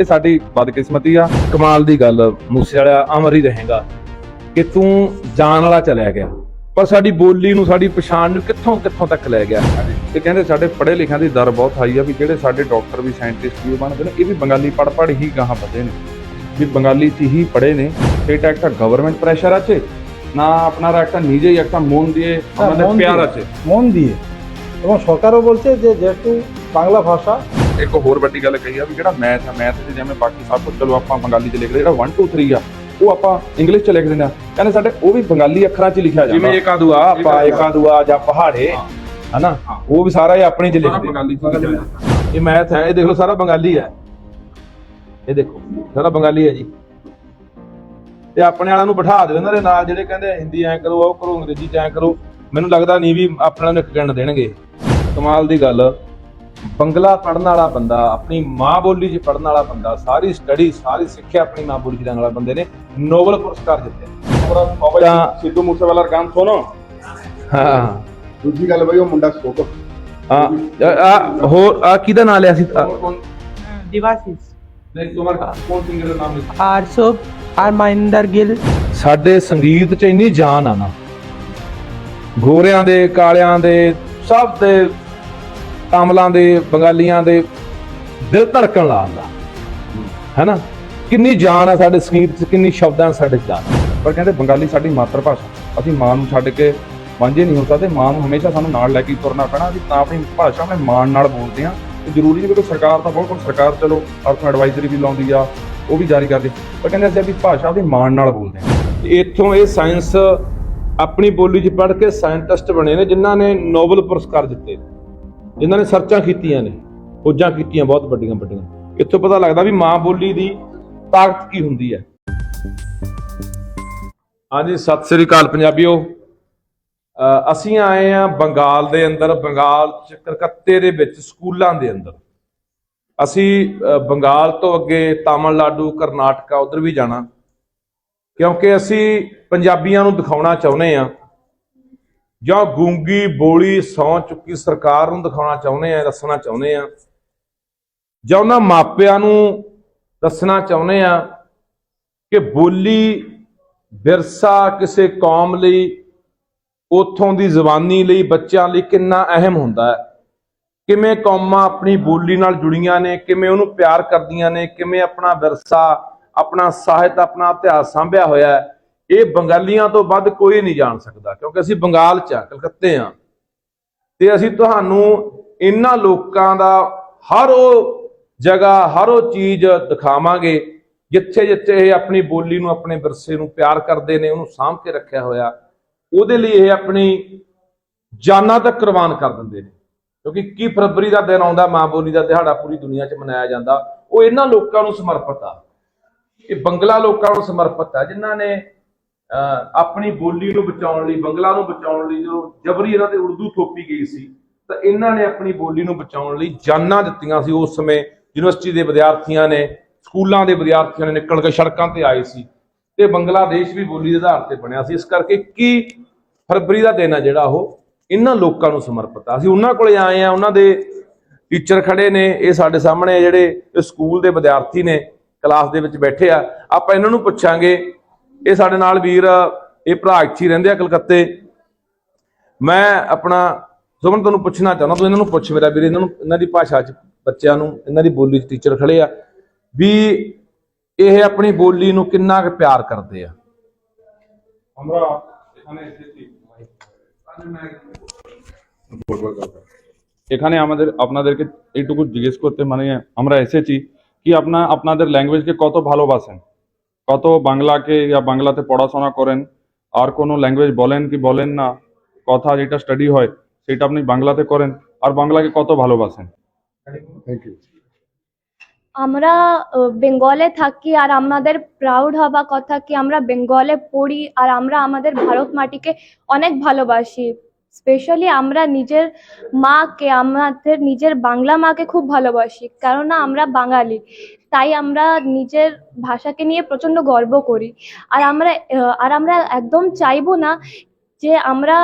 ਇਹ ਸਾਡੀ ਬਦਕਿਸਮਤੀ ਆ। ਕਮਾਲ ਦੀ ਗੱਲ ਮੂਸੇ ਵਾਲਾ ਅਮਰ ਹੀ ਰਹੇਗਾ ਕਿ ਤੂੰ ਜਾਣ ਵਾਲਾ ਚਲਿਆ ਗਿਆ। ਪਰ ਸਾਡੀ ਬੋਲੀ ਨੂੰ ਸਾਡੀ ਪਛਾਣ ਨੂੰ ਕਿੱਥੋਂ ਕਿੱਥੋਂ ਤੱਕ ਲੈ ਗਿਆ? ਤੇ ਕਹਿੰਦੇ ਸਾਡੇ ਪੜ੍ਹੇ ਲਿਖਿਆਂ ਦੀ ਦਰ ਬਹੁਤ ਹਾਈ ਆ ਵੀ ਜਿਹੜੇ ਸਾਡੇ ਡਾਕਟਰ ਵੀ ਸਾਇੰਟਿਸਟ ਵੀ ਬਣਦੇ ਨੇ। ਇਹ ਵੀ ਬੰਗਾਲੀ ਪੜ੍ਹ ਪੜ੍ਹ ਹੀ ਗਾਹਾਂ ਵਧੇ ਨੇ। ਵੀ ਬੰਗਾਲੀ 'ਚ ਹੀ ਪੜ੍ਹੇ ਨੇ। ਸਟੇਟ ਐਕਟ ਦਾ ਗਵਰਨਮੈਂਟ ਪ੍ਰੈਸ਼ਰ ਆ 'ਚ। না আপনারা একটা নিজেই একটা মন দিয়ে আমাদের পেয়ার আছে মন দিয়ে এবং সরকারও বলছে যে যেহেতু বাংলা ভাষা ਇੱਕ ਹੋਰ ਵੱਡੀ ਗੱਲ ਕਹੀ ਆ ਵੀ ਜਿਹੜਾ ਮੈਥ ਆ ਮੈਥ ਤੇ ਜਿਵੇਂ ਬਾਕੀ ਸਭ ਕੁਝ ਚਲੋ ਆਪਾਂ ਬੰਗਾਲੀ ਚ ਲਿਖਦੇ ਜਿਹੜਾ 1 2 3 ਆ ਉਹ ਆਪਾਂ ਇੰਗਲਿਸ਼ ਚ ਲਿਖ ਦਿੰਦੇ ਆ। ਕਹਿੰਦੇ ਸਾਡੇ ਉਹ ਵੀ ਬੰਗਾਲੀ ਅੱਖਰਾਂ ਚ ਲਿਖਿਆ ਜਾਂਦਾ। ਜਿਵੇਂ ਏਕਾਦੂਆ ਆਪਾਂ ਏਕਾਦੂਆ ਜਾਂ ਪਹਾੜੇ ਹਨਾ? ਉਹ ਵੀ ਸਾਰਾ ਇਹ ਆਪਣੀ ਚ ਲਿਖਦੇ ਬੰਗਾਲੀ ਚ ਲਿਖਿਆ ਜਾਂਦਾ। ਇਹ ਮੈਥ ਹੈ ਇਹ ਦੇਖ ਲਓ ਸਾਰਾ ਬੰਗਾਲੀ ਹੈ। ਇਹ ਦੇਖੋ ਸਾਰਾ ਬੰਗਾਲੀ ਹੈ ਜੀ। ਤੇ ਆਪਣੇ ਵਾਲਿਆਂ ਨੂੰ ਬਿਠਾ ਦਿਓ ਇਹਨਾਂ ਦੇ ਨਾਲ ਜਿਹੜੇ ਕਹਿੰਦੇ ਹਿੰਦੀ ਐ ਕਰੋ ਉਹ ਕਰੋ ਅੰਗਰੇਜ਼ੀ ਚ ਐ ਕਰੋ। ਮੈਨੂੰ ਲੱਗਦਾ ਨਹੀਂ ਵੀ ਆਪਣਾ ਨੂੰ ਇੱਕ ਗਿਣ ਦੇਣਗੇ। ਕਮਾਲ ਦੀ ਗੱਲ। ਬੰਗਲਾ ਪੜਨ ਵਾਲਾ ਬੰਦਾ ਆਪਣੀ ਮਾਂ ਬੋਲੀ 'ਚ ਪੜਨ ਵਾਲਾ ਬੰਦਾ ਸਾਰੀ ਸਟੱਡੀ ਸਾਰੀ ਸਿੱਖਿਆ ਆਪਣੀ ਮਾਂ ਬੋਲੀ 'ਚ ਲੈਣ ਵਾਲਾ ਬੰਦੇ ਨੇ ਨੋਬਲ ਪੁਰਸਕਾਰ ਜਿੱਤਿਆ ਤਾਂ- ਸਿੱਧੂ ਮੂਸੇਵਾਲਾ ਦਾ ਗਾਣਾ ਸੁਣੋ। ਹਾਂ। ਦੂਜੀ ਗੱਲ ਬਈ ਉਹ ਮੁੰਡਾ ਸੋਕ। ਆ ਆ ਹੋਰ ਆ ਕਿਹਦਾ ਨਾਂ ਲਿਆ ਸੀ? ਆ, ਨਹੀਂ ਤੁਹਾਡਾ ਕੌਣ ਸਿੰਗਰ ਦਾ ਨਾਮ ਹੈ Arsop, Arminder Gill, ਸਾਡੇ ਸੰਗੀਤ 'ਚ ਇੰਨੀ ਜਾਨ ਆ ਨਾ। ਗੋਰਿਆਂ ਦੇ ਕਾਲਿਆਂ ਦੇ ਸਭ ਦੇ ਤਾਮਲਾਂ ਦੇ, ਬੰਗਾਲੀਆਂ ਦੇ ਦਿਲ ਧੜਕਣ ਲਾਉਂਦਾ ਹੈਨਾ? ਕਿੰਨੀ ਜਾਨ ਆ ਸਾਡੇ ਸੰਗੀਤ 'ਚ, ਕਿੰਨੀ ਸ਼ਬਦਾਂ ਸਾਡੇ ਜਾਨ ਪਰ ਕਹਿੰਦੇ ਬੰਗਾਲੀ ਸਾਡੀ ਮਾਤਰ ਭਾਸ਼ਾ। ਅਸੀਂ ਮਾਂ ਨੂੰ ਛੱਡ ਕੇ ਵਾਂਝੇ ਨਹੀਂ ਹੋ ਸਕਦੇ। ਮਾਂ ਨੂੰ ਹਮੇਸ਼ਾ ਸਾਨੂੰ ਨਾਲ ਲੈ ਕੇ ਤੁਰਨਾ ਪੈਣਾ। ਅਸੀਂ ਤਾਂ ਆਪਣੀ ਭਾਸ਼ਾ ਆਪਣੇ ਮਾਣ ਨਾਲ ਬੋਲਦੇ ਆ ਤੇ ਜ਼ਰੂਰੀ ਨਹੀਂ ਕਿ ਸਰਕਾਰ ਤਾਂ ਬਹੁਤ ਕੁਝ ਸਰਕਾਰ ਚਲੋ, ਅਰਥ ਐਡਵਾਈਜ਼ਰੀ ਵੀ ਲਾਉਂਦੀ ਆ, ਉਹ ਵੀ ਜਾਰੀ ਕਰਦੀ। ਪਰ ਕਹਿੰਦੇ ਅਸੀਂ ਆਪਣੀ ਭਾਸ਼ਾ ਆਪਣੀ ਮਾਣ ਨਾਲ ਬੋਲਦੇ ਆ ਇੱਥੋਂ ਇਹ ਸਾਇੰਸ ਆਪਣੀ ਬੋਲੀ 'ਚ ਪੜ੍ਹ ਕੇ ਸਾਇੰਟਿਸਟ ਬਣੇ ਨੇ, ਜਿਨ੍ਹਾਂ ਨੇ ਨੋਬਲ ਪੁਰਸਕਾਰ ਜਿੱਤੇ ਜਿਨ੍ਹਾਂ ਨੇ ਸਰਚਾਂ ਕੀਤੀਆਂ ਨੇ ਖੋਜਾਂ ਕੀਤੀਆਂ ਬਹੁਤ ਵੱਡੀਆਂ ਵੱਡੀਆਂ। ਇੱਥੋਂ ਪਤਾ ਲੱਗਦਾ ਵੀ ਮਾਂ ਬੋਲੀ ਦੀ ਤਾਕਤ ਕੀ ਹੁੰਦੀ ਹੈ। ਹਾਂਜੀ ਸਤਿ ਸ੍ਰੀ ਅਕਾਲ ਪੰਜਾਬੀਓ। ਅ, ਅਸੀਂ ਆਏ ਆ ਬੰਗਾਲ ਦੇ ਅੰਦਰ ਬੰਗਾਲ ਚ ਕਲਕੱਤੇ ਦੇ ਵਿੱਚ ਸਕੂਲਾਂ ਦੇ ਅੰਦਰ। ਅਸੀਂ ਬੰਗਾਲ ਤੋਂ ਅੱਗੇ ਤਾਮਿਲਨਾਡੂ ਕਰਨਾਟਕਾ ਉਧਰ ਵੀ ਜਾਣਾ। ਕਿਉਂਕਿ ਅਸੀਂ ਪੰਜਾਬੀਆਂ ਨੂੰ ਦਿਖਾਉਣਾ ਚਾਹੁੰਦੇ ਆ ਜਾਂ ਗੂੰਗੀ, ਬੋਲੀ ਸੌ ਚੁੱਕੀ ਸਰਕਾਰ ਨੂੰ ਦਿਖਾਉਣਾ ਚਾਹੁੰਦੇ ਆ, ਦੱਸਣਾ ਚਾਹੁੰਦੇ ਆ, ਜਾਂ ਉਹਨਾਂ ਮਾਪਿਆਂ ਨੂੰ ਦੱਸਣਾ ਚਾਹੁੰਦੇ ਆ ਕਿ ਬੋਲੀ ਵਿਰਸਾ ਕਿਸੇ ਕੌਮ ਲਈ, ਉਥੋਂ ਦੀ ਜ਼ਬਾਨੀ ਲਈ, ਬੱਚਿਆਂ ਲਈ ਕਿੰਨਾ ਅਹਿਮ ਹੁੰਦਾ ਹੈ? ਕਿਵੇਂ ਕੌਮਾਂ ਆਪਣੀ ਬੋਲੀ ਨਾਲ ਜੁੜੀਆਂ ਨੇ, ਕਿਵੇਂ ਉਹਨੂੰ ਪਿਆਰ ਕਰਦੀਆਂ ਨੇ, ਕਿਵੇਂ ਆਪਣਾ ਵਿਰਸਾ, ਆਪਣਾ ਸਾਹਿਤ, ਆਪਣਾ ਇਤਿਹਾਸ ਸਾਂਭਿਆ ਹੋਇਆ ਹੈ? ਇਹ ਬੰਗਾਲੀਆਂ ਤੋਂ ਵੱਧ ਕੋਈ ਨਹੀਂ ਜਾਣ ਸਕਦਾ, ਕਿਉਂਕਿ ਅਸੀਂ ਬੰਗਾਲ ਚ ਆ, ਕਲਕੱਤੇ ਆ। ਤੇ ਅਸੀਂ ਤੁਹਾਨੂੰ ਇਹਨਾਂ ਲੋਕਾਂ ਦਾ ਹਰ ਉਹ ਜਗ੍ਹਾ, ਹਰ ਉਹ ਚੀਜ਼ ਦਿਖਾਵਾਂਗੇ, ਜਿੱਥੇ ਜਿੱਥੇ ਇਹ ਆਪਣੀ ਬੋਲੀ ਨੂੰ, ਆਪਣੇ ਵਿਰਸੇ ਨੂੰ ਪਿਆਰ ਕਰਦੇ ਨੇ, ਉਹਨੂੰ ਸਾਂਭ ਕੇ ਰੱਖਿਆ ਹੋਇਆ, ਉਹਦੇ ਲਈ ਇਹ ਆਪਣੀ ਜਾਨਾਂ ਤੱਕ ਕੁਰਬਾਨ ਕਰ ਦਿੰਦੇ ਨੇ। ਕਿਉਂਕਿ 21 ਫਰਵਰੀ ਦਾ ਦਿਨ ਆਉਂਦਾ, ਮਾਂ ਬੋਲੀ ਦਾ ਦਿਹਾੜਾ ਪੂਰੀ ਦੁਨੀਆ 'ਚ ਮਨਾਇਆ ਜਾਂਦਾ, ਉਹ ਇਹਨਾਂ ਲੋਕਾਂ ਨੂੰ ਸਮਰਪਿਤ ਆ। ਇਹ ਬੰਗਲਾ ਲੋਕਾਂ ਨੂੰ ਸਮਰਪਿਤ ਆ, ਜਿਨ੍ਹਾਂ ਨੇ ਆਪਣੀ ਬੋਲੀ ਨੂੰ ਬਚਾਉਣ ਲਈ, ਬੰਗਲਾ ਨੂੰ ਬਚਾਉਣ ਲਈ ਜਦੋਂ ਜਬਰੀ ਇਹਨਾਂ ਤੇ ਉਰਦੂ ਥੋਪੀ ਗਈ ਸੀ, ਤਾਂ ਇਹਨਾਂ ਨੇ ਆਪਣੀ ਬੋਲੀ ਨੂੰ ਬਚਾਉਣ ਲਈ ਜਾਨਾਂ ਦਿੱਤੀਆਂ ਸੀ। ਉਸ ਸਮੇਂ ਯੂਨੀਵਰਸਿਟੀ ਦੇ ਵਿਦਿਆਰਥੀਆਂ ਨੇ, ਸਕੂਲਾਂ ਦੇ ਵਿਦਿਆਰਥੀਆਂ ਨੇ ਨਿਕਲ ਕੇ ਸੜਕਾਂ ਤੇ ਆਏ ਸੀ ਤੇ ਬੰਗਲਾਦੇਸ਼ ਵੀ ਬੋਲੀ ਦੇ ਆਧਾਰ ਤੇ ਬਣਿਆ ਸੀ। ਇਸ ਕਰਕੇ 21 ਫਰਵਰੀ ਦਾ ਦਿਨ ਆ ਜਿਹੜਾ ਉਹ, ਇਹਨਾਂ ਲੋਕਾਂ ਨੂੰ ਸਮਰਪਿਤ ਆ। ਅਸੀਂ ਉਹਨਾਂ ਕੋਲੇ ਆਏ ਆ, ਉਹਨਾਂ ਦੇ ਟੀਚਰ ਖੜੇ ਨੇ, ਇਹ ਸਾਡੇ ਸਾਹਮਣੇ ਜਿਹੜੇ ਇਹ ਸਕੂਲ ਦੇ ਵਿਦਿਆਰਥੀ ਨੇ, ਕਲਾਸ ਦੇ ਵਿੱਚ ਬੈਠੇ ਆ। ਆਪਾਂ ਇਹਨਾਂ ਨੂੰ ਪੁੱਛਾਂਗੇ ਇਹ ਸਾਡੇ ਨਾਲ ਵੀਰ ਇਹ ਭਰਾ ਇੱਥੇ ਰਹਿੰਦੇ ਆ ਕਲਕੱਤੇ। ਮੈਂ ਆਪਣਾ ਸੁਮਨ ਤੁਹਾਨੂੰ ਪੁੱਛਣਾ ਚਾਹੁੰਦਾ ਤੂੰ ਇਹਨਾਂ ਨੂੰ ਪੁੱਛ ਮੇਰਾ ਵੀਰ ਇਹਨਾਂ ਨੂੰ ਇਹਨਾਂ ਦੀ ਭਾਸ਼ਾ 'ਚ ਬੱਚਿਆਂ ਨੂੰ ਇਹਨਾਂ ਦੀ ਬੋਲੀ 'ਚ ਟੀਚਰ ਖੜੇ ਆ ਵੀ ਇਹ ਆਪਣੀ ਬੋਲੀ ਨੂੰ ਕਿੰਨਾ ਕੁ ਪਿਆਰ ਕਰਦੇ ਆ। আমরা এখানে এসেছি এখানে আমাদের আপনাদেরকে এইটুকু জিজ্ঞেস করতে মানে আমরা এসেছি কি আপনার আপনাদের ল্যাঙ্গুয়েজকে কত ভালোবাসেন কত বাংলাকে ইয়া বাংলাতে পড়াশোনা করেন আর কোনো ল্যাঙ্গুয়েজ বলেন কি বলেন না কথা যেটা স্টাডি হয় সেটা আপনি বাংলাতে করেন আর বাংলাকে কত ভালোবাসেন? আমরা বেঙ্গলে থাকি আর আমাদের প্রাউড হওয়া কথা কি আমরা বেঙ্গলে পড়ি আর আমরা আমাদের ভারত মাটিকে অনেক ভালোবাসি। স্পেশালি আমরা নিজের মাকে আমাদের নিজের বাংলা মাকে খুব ভালোবাসি কেননা আমরা বাঙালি। তাই আমরা নিজের ভাষাকে নিয়ে প্রচণ্ড গর্ব করি। আর আমরা আর আমরা একদম চাইব না যে আমরা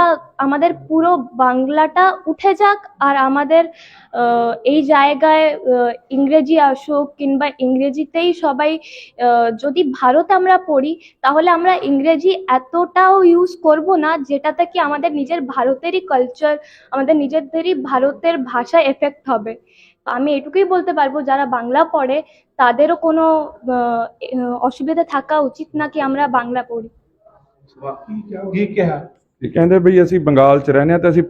আমাদের পুরো বাংলাটা উঠে যাক আর আমাদের এই জায়গায় ইংরেজি আসুক কিংবা ইংরেজিতেই সবাই যদি ভারতে আমরা পড়ি, তাহলে আমরা ইংরেজি এতটাও ইউজ করব না যেটাতে কি আমাদের নিজের ভারতেরই কালচার আমাদের নিজেদেরই ভারতের ভাষা এফেক্ট হবে। আমি এটুকুই বলতে পারবো যারা বাংলা পড়ে তাদেরও কোনো আহ, আহ, অসুবিধা থাকা উচিত না কি আমরা বাংলা পড়ি ਕੀ ਕਿਹਾ ਕਹਿੰਦੇ ਬਈ ਅਸੀਂ ਬੰਗਾਲ 'ਚ ਰਹਿੰਦੇ ਆ ਤੇ ਅਸੀਂ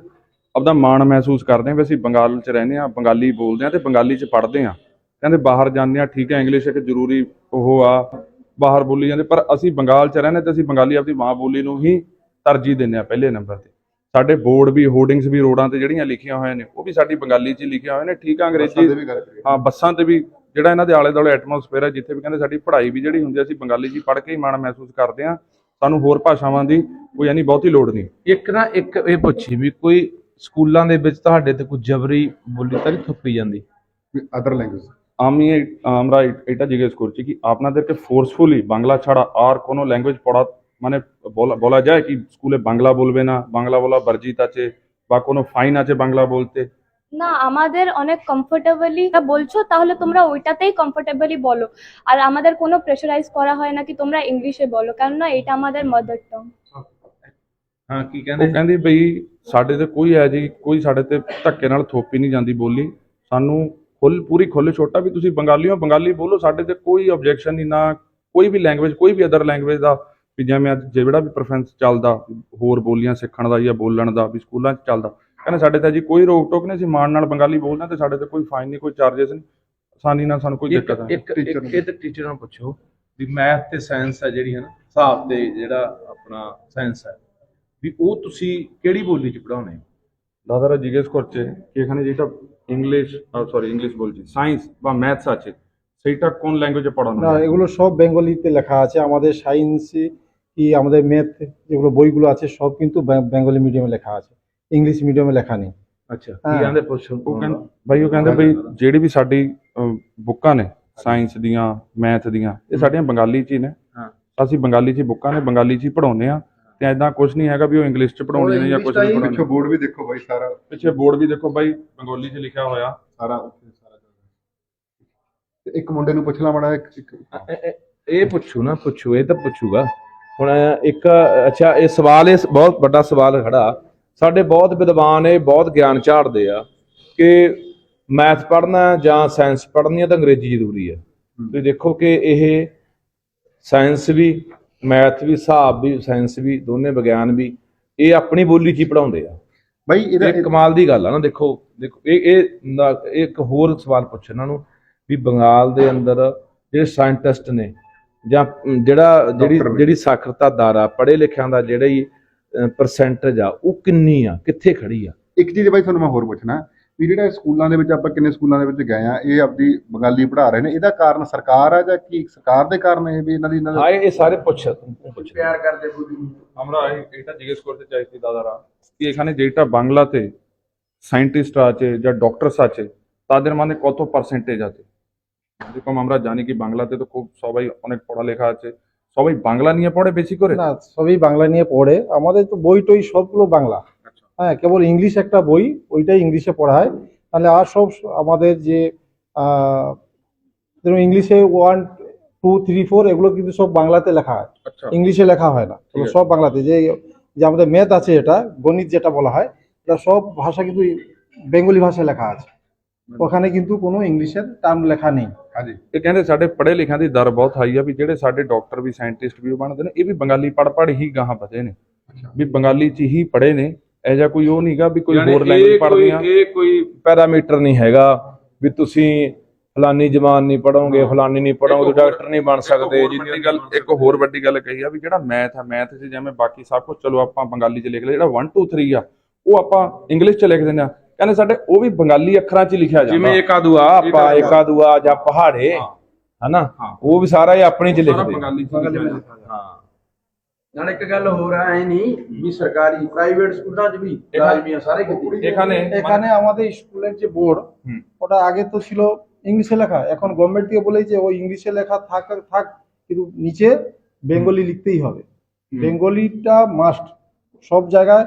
ਆਪਦਾ ਮਾਣ ਮਹਿਸੂਸ ਕਰਦੇ ਆ ਵੀ ਅਸੀਂ ਬੰਗਾਲ 'ਚ ਰਹਿੰਦੇ ਆ ਬੰਗਾਲੀ ਬੋਲਦੇ ਆ ਤੇ ਬੰਗਾਲੀ 'ਚ ਪੜ੍ਹਦੇ ਆ ਕਹਿੰਦੇ ਬਾਹਰ ਜਾਂਦੇ ਆ ਠੀਕ ਹੈ ਇੰਗਲਿਸ਼ ਇੱਕ ਜ਼ਰੂਰੀ ਉਹ ਆ ਬਾਹਰ ਬੋਲੀ ਜਾਂਦੇ ਪਰ ਅਸੀਂ ਬੰਗਾਲ 'ਚ ਰਹਿੰਦੇ ਤੇ ਅਸੀਂ ਬੰਗਾਲੀ ਆਪਦੀ ਮਾਂ ਬੋਲੀ ਨੂੰ ਹੀ ਤਰਜੀਹ ਦਿੰਦੇ ਆ ਪਹਿਲੇ ਨੰਬਰ ਤੇ ਸਾਡੇ ਬੋਰਡ ਵੀ ਹੋਰਡਿੰਗਸ ਵੀ ਰੋਡਾਂ ਤੇ ਜਿਹੜੀਆਂ ਲਿਖੀਆਂ ਹੋਈਆਂ ਨੇ ਉਹ ਵੀ ਸਾਡੀ ਬੰਗਾਲੀ 'ਚ ਹੀ ਲਿਖੀਆਂ ਹੋਈਆਂ ਨੇ ਠੀਕ ਆ ਅੰਗਰੇਜ਼ੀ ਦੇ ਵੀ ਗੱਲ ਕਰੀਏ ਹਾਂ ਬੱਸਾਂ ਤੇ ਵੀ ਜਿਹੜਾ ਇਹਨਾਂ ਦੇ ਆਲੇ ਦੁਆਲੇ ਐਟਮੋਸਫੇਅਰ ਹੈ ਜਿੱਥੇ ਵੀ ਕਹਿੰਦੇ ਸਾਡੀ ਪੜ੍ਹਾਈ ਵੀ ਜਿਹੜੀ ਹੁੰਦੀ ਆ, ਅਸੀਂ ਬੰਗਾਲੀ 'ਚ ਹੀ ਪੜ੍ਹ ਕੇ ਹੀ ਮਾਣ ਮਹਿਸੂਸ ਕਰਦੇ ਆ ਸਾਨੂੰ ਹੋਰ ਭਾਸ਼ਾਵਾਂ ਦੀ ਕੋਈ ਯਾਨੀ ਬਹੁਤੀ ਲੋੜ ਨਹੀਂ ਇੱਕ ਨਾ ਇੱਕ ਇਹ ਪੁੱਛੀ ਵੀ ਕੋਈ ਸਕੂਲਾਂ ਦੇ ਵਿੱਚ ਤੁਹਾਡੇ ਤੇ ਕੋਈ ਜਬਰੀ ਬੋਲੀ ਤਾਂ ਨਹੀਂ ਥੁੱਪੀ ਜਾਂਦੀ আদার ল্যাঙ্গুয়েজ আমি এই- আমরা এ- এটা জিজ্ঞেস করছি কি আপনাদেরকে ফোর্সফুলি বাংলা ছাড়া আর কোনো ল্যাঙ্গুয়েজ পড়া মানে বলা বলা যায় কি স্কুলে বাংলা বলবে না বাংলা বলা বর্জিত আছে বা কোনো ফাইন আছে বাংলা বলতে না আমাদের অনেক কমফোর্টেবলি বলছো তাহলে তোমরা ওইটাতেই কমফোর্টেবলি বলো আর আমাদের কোনো প্রেশারাইজ করা হয় না কি তোমরা ইংলিশে বলো কেননা এটা আমাদের মাদার টাং ਹਾਂ ਕੀ ਉਹ ਕਹਿੰਦੇ ਕਹਿੰਦੀ ਬਈ ਸਾਡੇ ਤੇ ਕੋਈ ਹੈ ਜੀ ਕੋਈ ਸਾਡੇ ਤੇ ਧੱਕੇ ਨਾਲ ਥੋਪੀ ਨਹੀਂ ਜਾਂਦੀ ਬੋਲੀ ਸਾਨੂੰ ਖੁੱਲ ਪੂਰੀ ਖੁੱਲ ਛੋਟਾ ਵੀ ਤੁਸੀਂ ਬੰਗਾਲੀ ਹੋ ਬੰਗਾਲੀ ਬੋਲੋ ਸਾਡੇ ਤੇ ਕੋਈ ਆਬਜੈਕਸ਼ਨ ਨਹੀਂ ਨਾ ਕੋਈ ਵੀ ਲੈਂਗੁਏਜ ਕੋਈ ਵੀ ਅਦਰ ਲੈਂਗੁਏਜ ਦਾ ਵੀ ਜਿਵੇਂ ਅੱਜ ਜਿਹੜਾ ਵੀ ਪ੍ਰੋਫੈਂਸ ਚੱਲਦਾ ਹੋਰ ਬੋਲੀਆਂ ਸਿੱਖਣ ਦਾ ਜਾਂ ਬੋਲਣ ਦਾ ਵੀ ਸਕੂਲਾਂ 'ਚ ਚੱਲਦਾ ਕਹਿੰਦੇ ਸਾਡੇ ਤਾਂ ਜੀ ਕੋਈ ਰੋਕ ਟੋਕ ਨਹੀਂ ਸੀ ਮਾਣ ਨਾਲ ਬੰਗਾਲੀ ਬੋਲਦੇ ਤੇ ਸਾਡੇ ਤੇ ਕੋਈ ਫਾਈਨ ਨਹੀਂ ਕੋਈ ਚਾਰजेस ਨਹੀਂ ਆਸਾਨੀ ਨਾਲ ਸਾਨੂੰ ਕੋਈ ਦਿੱਕਤ ਨਹੀਂ। ਇੱਕ ਇੱਕ ਇਹ ਤੇ ਟੀਚਰ ਨੂੰ ਪੁੱਛੋ ਵੀ ਮੈਥ ਤੇ ਸਾਇੰਸ ਆ ਜਿਹੜੀ ਹੈ ਨਾ ਹਿਸਾਬ ਤੇ ਜਿਹੜਾ ਆਪਣਾ ਸਾਇੰਸ ਹੈ ਵੀ ਉਹ ਤੁਸੀਂ ਕਿਹੜੀ বলি ਚ পড়াਉਣੇ দাদারা জিজ্ঞেস করছে কি এখানে যেটা ইংলিশ সরি ইংলিশ বলছি সায়েন্স বা ম্যাথস আছে সেইটা কোন ল্যাঙ্গুয়েজে পড়ানো না এগুলো সব বেঙ্গলিতে লেখা আছে আমাদের সায়েন্সে কি আমাদের ম্যাথ যেগুলো বইগুলো আছে সব কিন্তু বে- বেঙ্গলি মিডিয়ামে লেখা আছে ইংলিশ মিডিয়ামে লেখা নেই ਅੱਛਾ ਹਾਂ। ਕੀ ਆਂਦੇ ਪੁੱਛੋ ਉਹ ਕਹਿੰਦੇ ਬਾਈ ਉਹ ਕਹਿੰਦੇ ਬਈ ਜਿਹੜੀ ਵੀ ਸਾਡੀ ਅਹ, ਬੁੱਕਾਂ ਨੇ ਸਾਇੰਸ ਦੀਆਂ ਮੈਥ ਦੀਆਂ ਇਹ ਸਾਡੀਆਂ ਬੰਗਾਲੀ 'ਚ ਹੀ ਨੇ ਹਾਂ। ਅਸੀਂ ਬੰਗਾਲੀ 'ਚ ਹੀ ਬੁੱਕਾਂ ਨੇ ਬੰਗਾਲੀ 'ਚ ਹੀ ਪੜਾਉਂਦੇ ਆ ਤੇ ਐਦਾਂ ਕੁਝ ਨਹੀਂ ਹੈਗਾ ਵੀ ਉਹ ਇੰਗਲਿਸ਼ 'ਚ ਪੜਾਉਣੀਆਂ ਨੇ ਜਾਂ ਕੁਝ ਨਹੀਂ ਪਿੱਛੋਂ ਪੜਾਉਣੀਆਂ ਬੋਰਡ ਵੀ ਦੇਖੋ ਬਾਈ ਸਾਰਾ ਪਿੱਛੇ ਬੋਰਡ ਵੀ ਦੇਖੋ ਬਾਈ ਬੰਗਾਲੀ 'ਚ ਲਿਖਿਆ ਹੋਇਆ ਸਾਰਾ ਉੱਥੇ ਸਾਰਾ ਤੇ ਇੱਕ ਮੁੰਡੇ ਨੂੰ ਪੁੱਛ ਲਾ ਮਾੜਾ ਇੱਕ ਇੱਕ- ਇਹ- ਇਹ- ਇਹ ਪੁੱਛੂ ਨਾ ਪੁੱਛੂ ਇਹ ਤਾਂ ਪੁੱਛੂਗਾ ਹੁਣ ਇੱਕ ਅੱਛਾ ਇਹ ਸਵਾਲ ਇਹ ਬਹੁਤ ਵੱਡਾ ਸਵਾਲ ਖੜਾ। ਸਾਡੇ ਬਹੁਤ ਵਿਦਵਾਨ ਇਹ ਬਹੁਤ ਗਿਆਨ ਝਾੜਦੇ ਆ ਕਿ ਮੈਥ ਪੜ੍ਹਨਾ ਜਾਂ ਸਾਇੰਸ ਪੜ੍ਹਨੀ ਆ ਤਾਂ ਅੰਗਰੇਜ਼ੀ ਜ਼ਰੂਰੀ ਹੈ। ਤੁਸੀਂ ਦੇਖੋ ਕਿ ਇਹ ਸਾਇੰਸ ਵੀ ਮੈਥ ਵੀ ਹਿਸਾਬ ਵੀ ਸਾਇੰਸ ਵੀ ਦੋਨੇ ਵਿਗਿਆਨ ਵੀ ਇਹ ਆਪਣੀ ਬੋਲੀ 'ਚ ਹੀ ਪੜਾਉਂਦੇ ਆ। ਬਾਈ ਇਹਦਾ ਇਹ ਕਮਾਲ ਦੀ ਗੱਲ ਆ ਨਾ ਦੇਖੋ ਦੇਖੋ ਇਹ ਇਹ ਇਹ ਇੱਕ ਹੋਰ ਸਵਾਲ ਪੁੱਛ ਇਹਨਾਂ ਨੂੰ ਵੀ ਬੰਗਾਲ ਦੇ ਅੰਦਰ ਜਿਹੜੇ ਸਾਇੰਟਿਸਟ ਨੇ ਜਾਂ ਅਮ, ਜਿਹੜਾ ਜਿਹੜੀ Doctor ਨੇ। ਜਿਹੜੀ ਸਾਖਰਤਾ ਦਰ ਆ ਪੜ੍ਹੇ ਲਿਖਿਆਂ ਦਾ ਜਿਹੜਾ ਹੀ ਪਰਸੈਂਟੇਜ ਆ ਉਹ ਕਿੰਨੀ ਆ ਕਿੱਥੇ ਖੜੀ ਆ ਇੱਕ ਚੀਜ਼ ਬਾਈ ਤੁਹਾਨੂੰ ਮੈਂ ਹੋਰ ਪੁੱਛਣਾ ਵੀ ਜਿਹੜਾ ਸਕੂਲਾਂ ਦੇ ਵਿੱਚ ਆਪਾਂ ਕਿੰਨੇ ਸਕੂਲਾਂ ਦੇ ਵਿੱਚ ਗਏ ਆ ਇਹ ਆਪਦੀ ਬੰਗਾਲੀ ਪੜ੍ਹਾ ਰਹੇ ਨੇ ਇਹਦਾ ਕਾਰਨ ਸਰਕਾਰ ਆ ਜਾਂ ਕੀ ਸਰਕਾਰ ਦੇ ਕਾਰਨ ਇਹ ਵੀ ਇਹਨਾਂ ਦੀ ਇਹਨਾਂ ਹਾਂ ਇਹ ਇਹ ਸਾਰੇ ਪੁੱਛ ਪੁੱਛ আমরা এই- এটা জিজ্ঞেস করতে চাইছি দাদারা কি এখানে যেটা বাংলাতে সায়েন্টিস্ট আছে যা ডক্টরস আছে তাদের মানে কত পার্সেন্টেজ আছে যেরকম আমরা জানি কি বাংলাতে তো খুব সবাই অনেক পড়ালেখা আছে সবাই বাংলা নিয়ে পড়ে বেশি করে? না সবই বাংলা নিয়ে পড়ে। আমাদের তো বই টই সবগুলো বাংলা। আচ্ছা। হ্যাঁ কেবল ইংলিশ একটা বই ওইটাই ইংলিশে পড়া হয়। তাহলে আর সব আমাদের যে যেমন ইংলিশে ওয়ান টু থ্রি ফোর এগুলো কিন্তু সব বাংলাতে লেখা হয়। আচ্ছা। ইংলিশে লেখা হয় না। সব বাংলাতে। যে যে আমাদের ম্যাথ আছে এটা গণিত যেটা বলা হয় এটা সব ভাষা কিন্তু বেঙ্গলি ভাষায় লেখা আছে। ওখানে কিন্তু কোনো ইংলিশের টার্ম লেখਾ ਨਹੀਂ ਹਾਂਜੀ ਇਹ ਕਹਿੰਦੇ ਸਾਡੇ ਪੜ੍ਹੇ ਲਿਖਿਆਂ ਦੀ ਦਰ ਬਹੁਤ ਹਾਈ ਆ ਵੀ ਜਿਹੜੇ ਸਾਡੇ ਡਾਕਟਰ ਵੀ ਸਾਇੰਟਿਸਟ ਵੀ ਬਣਦੇ ਨੇ ਇਹ ਵੀ ਬੰਗਾਲੀ ਪੜ੍ਹ ਪੜ੍ਹ ਹੀ ਗਾਹਾਂ ਵਧੇ ਨੇ ਵੀ ਬੰਗਾਲੀ ਚ ਹੀ ਪੜ੍ਹੇ ਨੇ ਇਹ ਜਿਹਾ ਕੋਈ ਉਹ ਨਹੀਂਗਾ ਵੀ ਕੋਈ ਯਾਨੀ ਹੋਰ ਇਹ ਲੈਂਗੁਏਜ ਕੋਈ- ਪੜ੍ਹਦੀਆਂ ਇਹ ਕੋਈ ਪੈਰਾਮੀਟਰ ਨਹੀਂ ਹੈਗਾ ਵੀ ਤੁਸੀਂ ਫਲਾਨੀ ਜ਼ਬਾਨ ਨਹੀਂ ਪੜੋਗੇ ਫਲਾਨੀ ਨਹੀਂ ਪੜੋਗੇ ਇੱਕ ਹੋਰ- ਡਾਕਟਰ ਨਹੀਂ ਬਣ ਸਕਦੇ ਇੱਕ ਹੋਰ ਵੱਡੀ ਗੱਲ ਇੱਕ ਹੋਰ ਵੱਡੀ ਗੱਲ ਕਹੀ ਆ ਵੀ ਜਿਹੜਾ ਮੈਥ ਆ ਮੈਥ 'ਚ ਜਿਵੇਂ ਬਾਕੀ ਸਭ ਕੁਝ ਚਲੋ ਆਪਾਂ ਬੰਗਾਲੀ 'ਚ ਲਿਖ ਲਿਆ ਜਿਹੜਾ 1 2 3 ਆ ਉਹ ਆਪਾਂ ਇੰਗਲਿਸ਼ 'ਚ ਲਿਖ ਦਿੰਦੇ ਆ ਕਹਿੰਦੇ ਸਾਡੇ ਉਹ ਵੀ ਬੰਗਾਲੀ ਅੱਖਰਾਂ 'ਚ ਹੀ ਲਿਖਿਆ ਜਾਂਦਾ ਜਿਵੇਂ ਏਕਾਦੂਆ ਆਪਾਂ ਏਕਾਦੂਆ ਜਾਂ ਪਹਾੜੇ ਹਨਾ ਹਾਂ। ਉਹ ਵੀ ਸਾਰਾ ਹੀ ਆਪਣੇ ਚ ਸਾਰਾ ਲਿਖਦੇ ਬੰਗਾਲੀ 'ਚ ਹੀ ਲਿਖਿਆ ਜਾਂਦਾ ਹਾਂ ਨਾਲ ਇੱਕ ਗੱਲ ਹੋਰ ਆ ਐ ਨਹੀਂ ਵੀ ਸਰਕਾਰੀ ਪ੍ਰਾਈਵੇਟ ਸਕੂਲਾਂ 'ਚ ਵੀ ਲਾਜ਼ਮੀਆਂ ਸਾਰੇ ਕਿਤੇ এখানে এখানে আমাদের স্কুলের যে বোর্ড হুম। ওটা আগে তো ছিল ইংলিশে লেখা এখন গভর্নমেন্ট থেকে বলেই যে ওই ইংলিশে লেখা থাক থাক কিন্তু নিচে বেঙ্গলি লিখতেই হবে বেঙ্গলিটা মাস্ট সব জায়গায়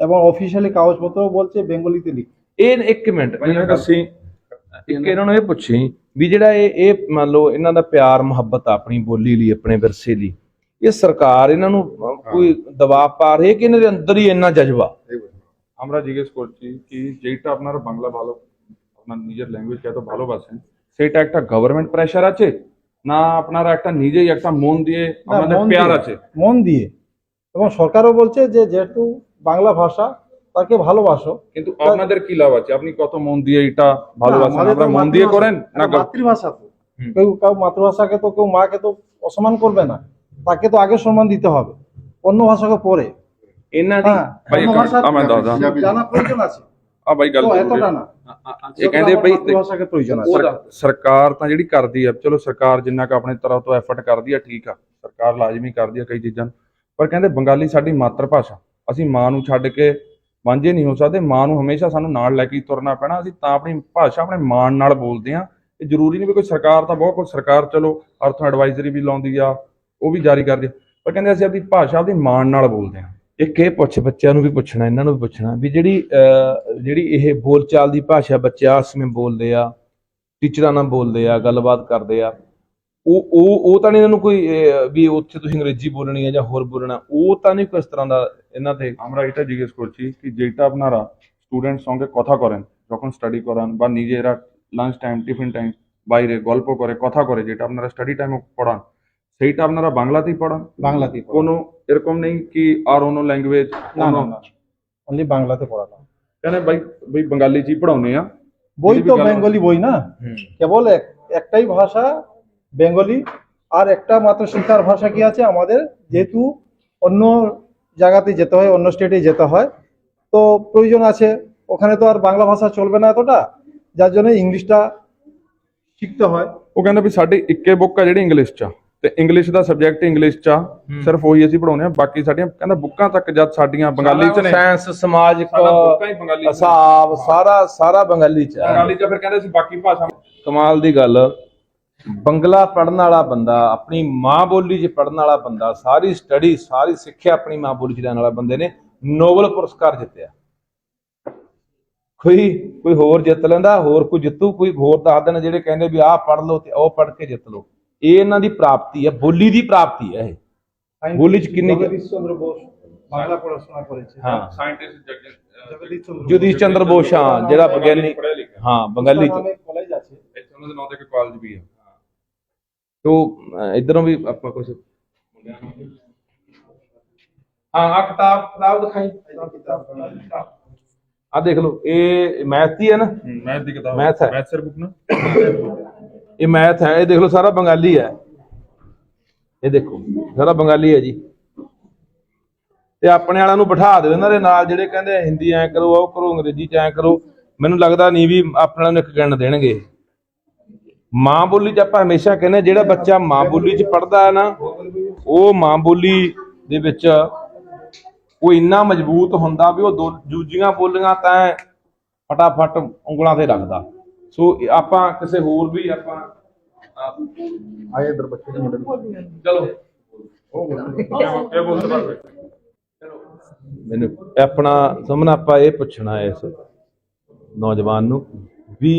এবং অফিসিয়ালি ਕਾਗਜ਼ਪੱਤਰ ਬੋਲছে ਬੈਂਗੋਲੀতে ਲਿਖ ਇਹ ਇੱਕ ਮਿੰਟ ਮੈਨੂੰ ਦੱਸੀ ਇੱਕ ਇਹਨਾਂ ਨੂੰ ਇਹ ਪੁੱਛੀ ਵੀ ਜਿਹੜਾ ਇਹ ਇਹ ਮੰਨ ਲਓ ਇਹਨਾਂ ਦਾ ਪਿਆਰ ਮੁਹੱਬਤ ਆਪਣੀ ਬੋਲੀ ਲਈ ਆਪਣੇ ਵਿਰਸੇ ਲਈ ਇਹ ਸਰকার ਇਹਨਾਂ ਨੂੰ ਕੋਈ দবাব পা রহে ਕਿ ਇਹਨਾਂ ਦੇ ਅੰਦਰ ਹੀ ਇੰਨਾ ਜਜ਼বা আমরা জিজ্ঞেস করছি কি যেটা আপনার বাংলা ভালো আপনার নিজের ল্যাঙ্গুয়েজ এত ভালোবাসেন সেটা একটা গভর্নমেন্ট প্রেসার আছে না আপনারা একটা নিজেই একটা মন দিয়ে আপনাদের প্যার আছে মন দিয়ে এবং সরকারও বলছে যে যেহেতু বাংলা ভাষা তাকে ভালোবাসো কিন্তু আপনাদের কি লাভ আছে আপনি কত মন দিয়ে এটা ভালোবাসেন আমাদের তো আমরা মন দিয়ে মাতৃভাষা- করেন না এটা মাতৃভাষা তো কেউ কেউ মাতৃভাষাকে তো কেউ মাকে তো অসম্মান করবে না তাকে তো আগে সম্মান দিতে হবে অন্য ভাষাকে পরে ਇਹਨਾਂ ਦੀ হ্যাঁ ভাই, অন্য এক- ভাষা আমার দাদা। জানা প্রয়োজন আছে ਆ ਬਾਈ ਗੱਲ তো ਜ਼ਰੂਰੀ এতটা ਹੈ। না ਇਹ ਕਹਿੰਦੇ যতটা ਬਈ মাতৃভাষাকে প্রয়োজন আছে ਸਰ- ਸਰਕਾਰ ਤਾਂ ਜਿਹੜੀ ਕਰਦੀ ਆ ਚਲੋ ਸਰਕਾਰ ਜਿੰਨਾ ਕੁ ਆਪਣੇ ਤਰ੍ਹਾਂ ਤੋਂ ਐਫਰਟ ਕਰਦੀ ਆ ਠੀਕ ਆ ਸਰਕਾਰ ਲਾਜ਼ਮੀ ਕਰਦੀ ਆ ਕਈ ਚੀਜ਼ਾਂ ਨੂੰ। ਪਰ ਕਹਿੰਦੇ ਬੰਗਾਲੀ ਸਾਡੀ ਮਾਤਰ ਭਾਸ਼ਾ ਅਸੀਂ ਮਾਂ ਨੂੰ ਛੱਡ ਕੇ ਵਾਂਝੇ ਨਹੀਂ ਹੋ ਸਕਦੇ ਮਾਂ ਨੂੰ ਹਮੇਸ਼ਾ ਸਾਨੂੰ ਨਾਲ ਲੈ ਕੇ ਤੁਰਨਾ ਪੈਣਾ ਅਸੀਂ ਤਾਂ ਆਪਣੀ ਭਾਸ਼ਾ ਆਪਣੇ ਮਾਣ ਨਾਲ ਬੋਲਦੇ ਆ ਇਹ ਜ਼ਰੂਰੀ ਨਹੀਂ ਵੀ ਕੋਈ ਸਰਕਾਰ ਤਾਂ ਬਹੁਤ ਕੁਝ ਸਰਕਾਰ ਚਲੋ ਅਰਥ ਐਡਵਾਈਜ਼ਰੀ ਵੀ ਲਾਉਂਦੀ ਆ ਉਹ ਵੀ ਜਾਰੀ ਕਰਦੀ ਆ ਪਰ ਕਹਿੰਦੇ ਅਸੀਂ ਆਪਣੀ ਭਾਸ਼ਾ ਆਪਣੀ ਮਾਣ ਨਾਲ ਬੋਲਦੇ ਆ ਇੱਕ ਇਹ ਪੁੱਛ ਬੱਚਿਆਂ ਨੂੰ ਵੀ ਪੁੱਛਣਾ ਇਹਨਾਂ ਨੂੰ ਵੀ ਪੁੱਛਣਾ ਵੀ ਜਿਹੜੀ ਅਹ, ਜਿਹੜੀ ਇਹ ਬੋਲਚਾਲ ਦੀ ਭਾਸ਼ਾ ਬੱਚੇ ਆਪਸ ਵਿੱਚ ਬੋਲਦੇ ਆ ਟੀਚਰਾਂ ਨਾਲ ਬੋਲਦੇ ਆ ਗੱਲਬਾਤ ਕਰਦੇ ਆ ਉਹ ਉਹ ਉਹ ਤਾਂ ਨਹੀਂ ਇਹਨਾਂ ਨੂੰ ਕੋਈ ਵੀ ਉੱਥੇ ਤੁਸੀਂ ਅੰਗਰੇਜ਼ੀ ਬੋਲਣੀ ਹੈ ਜਾਂ ਹੋਰ ਬੋਲਣਾ ਉਹ ਤਾਂ ਨਹੀਂ ਕਿਸ ਤਰ੍ਹਾਂ ਦਾ এনাতে আমরা এটা জিজ্ঞেস করছি কি যেটা আপনারা স্টুডেন্ট সঙ্গে কথা করেন যখন স্টাডি করান বা নিজেরা লাঞ্চ টাইম টিফিন টাইম বাইরে গল্প করে কথা করে যেটা আপনারা স্টাডি টাইমে পড়ান সেইটা আপনারা বাংলাতেই পড়ান? বাংলাতেই কোনো এরকম নেই কি আর অন্য ল্যাঙ্গুয়েজ না না অনলি বাংলাতে পড়ানো কেন ভাই ভাই বাঙালি জি পড়াও না হ্যাঁ? বই তো বেঙ্গলি বই না? কেবল একটাই ভাষা বেঙ্গলি আর একটা মাত্র শিক্ষার ভাষা কি আছে আমাদের? যেহেতু অন্য জায়গাতে যেতে হয় অন্য স্টেটে যেতে হয় তো প্রয়োজন আছে ওখানে তো আর বাংলা ভাষা চলবে না এতটা যার জন্য ইংলিশটা শিখতে হয় ਉਹ ਕਹਿੰਦਾ ਵੀ ਸਾਡੀ ਇੱਕੇ ਬੁੱਕ ਆ ਜਿਹੜੀ ਇੰਗਲਿਸ਼ ਚ ਆ ਤੇ ਇੰਗਲਿਸ਼ ਦਾ ਸਬਜੈਕਟ ਇੰਗਲਿਸ਼ ਚ ਆ ਸਿਰਫ ਉਹੀ ਅਸੀਂ ਪੜਾਉਨੇ ਆ ਬਾਕੀ ਸਾਡੀਆਂ ਕਹਿੰਦਾ ਬੁੱਕਾਂ ਤੱਕ ਜਦ ਸਾਡੀਆਂ ਬੰਗਾਲੀ ਚ ਨੇ ਸਾਇੰਸ ਸਮਾਜਿਕ ਸਾਡਾ ਬੁੱਕਾਂ ਹੀ ਬੰਗਾਲੀ ਚ ਨੇ। ਹਿਸਾਬ ਸਾਰਾ ਸਾਰਾ ਬੰਗਾਲੀ ਚ ਹੈ ਬੰਗਾਲੀ ਚ ਫਿਰ ਕਹਿੰਦੇ ਅਸੀਂ ਬਾਕੀ ਭਾਸ਼ਾ ਕਮਾਲ ਦੀ ਗੱਲ ਬੰਗਲਾ ਪੜਨ ਵਾਲਾ ਬੰਦਾ ਆਪਣੀ ਮਾਂ ਬੋਲੀ 'ਚ ਪੜਨ ਵਾਲਾ ਬੰਦਾ ਸਾਰੀ ਸਟੱਡੀ ਸਾਰੀ ਸਿੱਖਿਆ ਆਪਣੀ ਮਾਂ ਬੋਲੀ 'ਚ ਲੈਣ ਵਾਲਾ ਬੰਦੇ ਨੇ ਨੋਬਲ ਪੁਰਸਕਾਰ ਜਿੱਤਿਆ ਕੋਈ ਕੋਈ ਹੋਰ ਜਿੱਤ ਲੈਂਦਾ ਹੋਰ ਕੋਈ ਜਿੱਤੂ ਕੋਈ ਹੋਰ ਦੱਸ ਦੇਣ ਜਿਹੜੇ ਕਹਿੰਦੇ ਵੀ ਆਹ ਪੜ ਲਓ ਤੇ ਉਹ ਪੜ ਕੇ ਜਿੱਤ ਲਓ ਇਹ ਇਹਨਾਂ ਦੀ ਪ੍ਰਾਪਤੀ ਹੈ ਬੋਲੀ ਦੀ ਪ੍ਰਾਪਤੀ ਹੈ ਇਹ ਬੋਲੀ ਚ কিন্নি- জগদীশচন্দ্র বোস বাংলা পড়াশোনা করেছে ਹਾਂ ਸਾਇੰਟਿਸਟ জগদীশচন্দ্র ਜਗਦੀਸ਼ ਚੰਦਰ ਬੋਸ ਹਾਂ ਜਿਹੜਾ ਵਿਗਿਆਨੀ ਪੜਿਆ ਲਿਖਿਆ ਹਾਂ ਬੰਗਾਲੀ ਚ নামে কলেজ আছে ਇੱਥੇ ਉਹਨਾਂ ਦੇ ਨਾਂ ਤੇ ਇੱਕ ਕਾਲਜ ਵੀ ਆ ਤੋ ਇਧਰੋਂ ਵੀ ਆਪਾਂ ਕੁਝ ਹਾਂ ਆ ਕਿਤਾਬ ਕਿਤਾਬ ਦਿਖਾਈ। ਆ ਦੇਖ ਲਓ ਇਹ ਮੈਥ ਦੀ ਹੈ ਨਾ? ਮੈਥ ਦੀ ਕਿਤਾਬ। Math ਹੈ। ਮੈਥ ਸਰ ਬੁੱਕ ਨਾ? ਇਹ ਮੈਥ ਹੈ ਇਹ ਦੇਖ ਲਓ ਸਾਰਾ ਬੰਗਾਲੀ ਹੈ। ਇਹ ਦੇਖੋ ਸਾਰਾ ਬੰਗਾਲੀ ਹੈ ਜੀ। ਤੇ ਆਪਣੇ ਵਾਲਿਆਂ ਨੂੰ ਬਿਠਾ ਦਿਓ ਇਹਨਾਂ ਦੇ ਨਾਲ ਜਿਹੜੇ ਕਹਿੰਦੇ ਹਿੰਦੀ ਐ ਕਰੋ ਉਹ ਕਰੋ ਅੰਗਰੇਜ਼ੀ ਚ ਐ ਕਰੋ। ਮੈਨੂੰ ਲੱਗਦਾ ਨਹੀਂ ਵੀ ਆਪਣੇ ਵਾਲਿਆਂ ਨੂੰ ਇੱਕ ਗਿਣ ਦੇਣਗੇ। ਮਾਂ ਬੋਲੀ ਚ ਆਪਾਂ ਹਮੇਸ਼ਾ ਕਹਿੰਦੇ ਜਿਹੜਾ ਬੱਚਾ ਮਾਂ ਬੋਲੀ ਚ ਪੜਦਾ ਹੈ ਨਾ, ਉਹ ਮਾਂ ਬੋਲੀ ਦੇ ਵਿੱਚ ਉਹ ਇੰਨਾ ਮਜ਼ਬੂਤ ਹੁੰਦਾ ਵੀ ਉਹ ਦੂਜੀਆਂ ਬੋਲੀਆਂ ਤਾਂ ਫਟਾਫਟ ਉਂਗਲਾਂ ਤੇ ਰੱਖਦਾ ਸੋ ਆਪਾਂ ਕਿਸੇ ਹੋਰ ਵੀ ਆਪਾਂ ਆਏ ਇਧਰ ਬੱਚੇ ਦੇ ਮੁੰਡੇ ਨੂੰ। ਚਲੋ। ਇਹ ਬੋਲਦੇ ਬਾਰੇ ਮੈਨੂੰ ਆਪਣਾ ਸਮਝਣਾ ਆਪਾਂ ਇਹ ਪੁੱਛਣਾ ਹੈ ਇਸ ਨੌਜਵਾਨ ਨੂੰ ਵੀ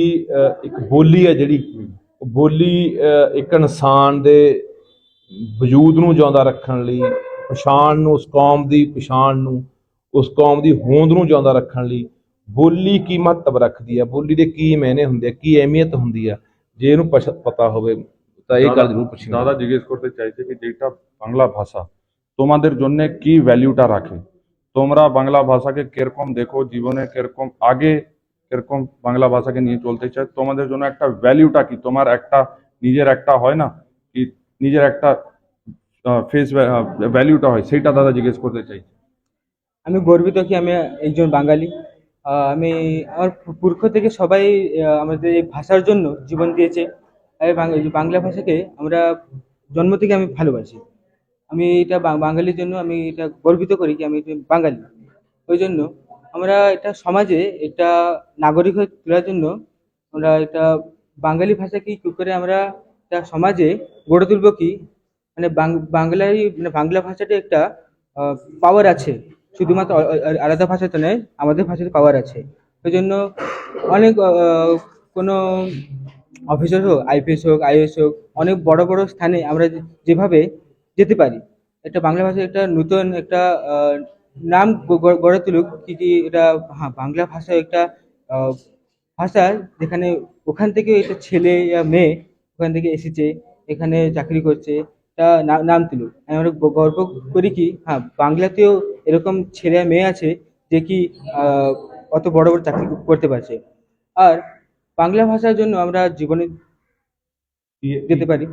ਇੱਕ ਬੋਲੀ ਹੈ ਜਿਹੜੀ ਬੋਲੀ ਅਹ, ਇੱਕ ਇਨਸਾਨ ਦੇ ਵਜੂਦ ਨੂੰ ਜਿਉਂਦਾ ਰੱਖਣ ਲਈ ਪਛਾਣ ਨੂੰ ਉਸ ਕੌਮ ਦੀ ਪਛਾਣ ਨੂੰ ਉਸ ਕੌਮ ਦੀ ਹੋਂਦ ਨੂੰ ਜਿਉਂਦਾ ਰੱਖਣ ਲਈ ਬੋਲੀ ਕੀ ਮਹੱਤਵ ਰੱਖਦੀ ਹੈ ਬੋਲੀ ਦੇ ਕੀ ਮਾਇਨੇ ਹੁੰਦੇ ਆ ਕੀ ਅਹਿਮੀਅਤ ਹੁੰਦੀ ਆ ਜੇ ਇਹਨੂੰ ਪਛ- ਪਤਾ ਹੋਵੇ ਤਾਂ ਇਹ ਗੱਲ ਜ਼ਰੂਰ পুছিয়ে দাদা জিজ্ঞেস করতে চাইছে কি যেটা বাংলা ভাষা তোমাদের জন্য কি ভ্যালুটা রাখে তোমরা বাংলা ভাষাকে কিরকম দেখো জীবনে কিরকম আগে কীরকম বাংলা ভাষাকে নিয়ে চলতে চায়, তোমাদের জন্য একটা ভ্যালুটা কি? তোমার একটা, নিজের একটা হয় না? কি নিজের একটা ফেস ভ্যালুটা হয়? সেইটা দাদা জিজ্ঞেস করতে চাই। আমি গর্বিত কি আমি একজন বাঙালি। আমি আমার পু- পুরখ থেকে সবাই আমাদের এই ভাষার জন্য জীবন দিয়েছে। বাংলা ভাষাকে আমরা জন্ম থেকে আমি ভালোবাসি। আমি এটা বাঙালির জন্য আমি এটা গর্বিত করি কি আমি বাঙালি। ওই জন্য আমরা এটা সমাজে এটা নাগরিক হয়ে তোলার জন্য আমরা এটা বাঙালি ভাষাকে কি করে আমরা এটা সমাজে গড়ে তুলবো কি? মানে বাংলায় মানে বাংলা ভাষাটা একটা পাওয়ার আছে। শুধুমাত্র আলাদা ভাষাতে নয়, আমাদের ভাষাতে পাওয়ার আছে। ওই জন্য অনেক কোনো অফিসার হোক আইপিএস হোক আইএস হোক, অনেক বড় বড় স্থানে আমরা যেভাবে যেতে পারি। একটা বাংলা ভাষা একটা নতুন একটা নাম গ- গ- গড়ে তুলুক কি যে এটা হ্যাঁ বাংলা ভাষা একটা আহ, ভাষা যেখানে ওখান থেকে একটা ছেলে বা মেয়ে ওখান থেকে এসেছে এখানে চাকরি করছে তা না- নাম তুলুক আমি আমরা গ- গর্ব করি কি হ্যাঁ বাংলাতেও এরকম ছেলে আর মেয়ে আছে যে কি আহ, অত বড় বড় চাকরি করতে পারছে আর বাংলা ভাষার জন্য আমরা জীবনে যেতে ਪਾਰੀ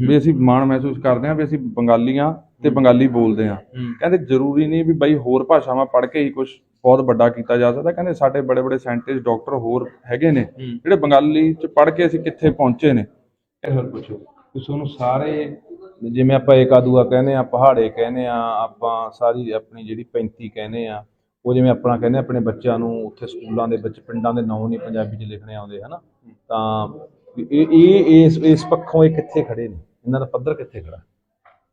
ਵੀ ਅਸੀਂ ਮਾਣ ਮਹਿਸੂਸ ਕਰਦੇ ਹਾਂ ਵੀ ਅਸੀਂ ਬੰਗਾਲੀਆਂ ਤੇ ਬੰਗਾਲੀ ਬੋਲਦੇ ਹਾਂ। ਕਹਿੰਦੇ ਜ਼ਰੂਰੀ ਨਹੀਂ ਵੀ ਬਈ ਹੋਰ ਭਾਸ਼ਾਵਾਂ ਪੜ੍ਹ ਕੇ ਹੀ ਕੁਝ ਬਹੁਤ ਵੱਡਾ ਕੀਤਾ ਜਾ ਸਕਦਾ। ਕਹਿੰਦੇ ਸਾਡੇ ਬੜੇ ਬੜੇ ਸਾਇੰਟਿਸਟ ਡਾਕਟਰ ਹੋਰ ਹੈਗੇ ਨੇ ਜਿਹੜੇ ਬੰਗਾਲੀ ਚ ਪੜ੍ਹ ਕੇ ਅਸੀਂ ਕਿੱਥੇ ਪਹੁੰਚੇ ਨੇ। ਇਹ ਹੋਰ ਪੁੱਛੋ। ਕਿ ਤੁਹਾਨੂੰ ਸਾਰੇ ਜਿਵੇਂ ਆਪਾਂ ਏਕਾਦੂਆ ਕਹਿੰਦੇ ਆ ਪਹਾੜੇ ਕਹਿੰਦੇ ਆ ਆਪਾਂ ਸਾਰੀ ਆਪਣੀ ਜਿਹੜੀ 35 ਕਹਿੰਦੇ ਆ ਉਹ ਜਿਵੇਂ ਆਪਣਾ ਕਹਿੰਦੇ ਆ ਆਪਣੇ ਬੱਚਿਆਂ ਨੂੰ ਉੱਥੇ ਸਕੂਲਾਂ ਦੇ ਵਿੱਚ ਪਿੰਡਾਂ ਦੇ ਨਾਂ ਨਹੀਂ ਪੰਜਾਬੀ 'ਚ ਲਿਖਣੇ ਆਉਂਦੇ ਹਨਾ? ਤਾਂ ਇਹ ਇਹ ਇਸ ਇਸ ਪੱਖੋਂ ਇਹ ਕਿੱਥੇ ਖੜੇ ਨੇ? ਇਹਨਾਂ ਦਾ ਪੱਧਰ ਕਿੱਥੇ ਖੜਾ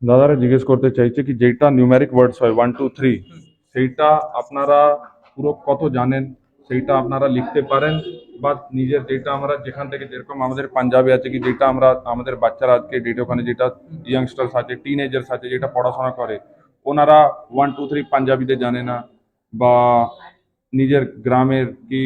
দাদারা জিজ্ঞেস করতে চাইছে কি যেটা নিউমেরিক ওয়ার্ডস হয় ওয়ান টু থ্রি সেইটা আপনারা পুরো কত জানেন, সেইটা আপনারা লিখতে পারেন বা নিজের যেটা আমরা যেখান থেকে যেরকম আমাদের পাঞ্জাবে আছে কি যেটা আমরা আমাদের বাচ্চারা আজকে ডেটে ওখানে যেটা ইয়াংস্টার্স আছে টিনেজার্স আছে যেটা পড়াশোনা করে, ওনারা ওয়ান টু থ্রি পাঞ্জাবিতে জানে না বা নিজের গ্রামের কি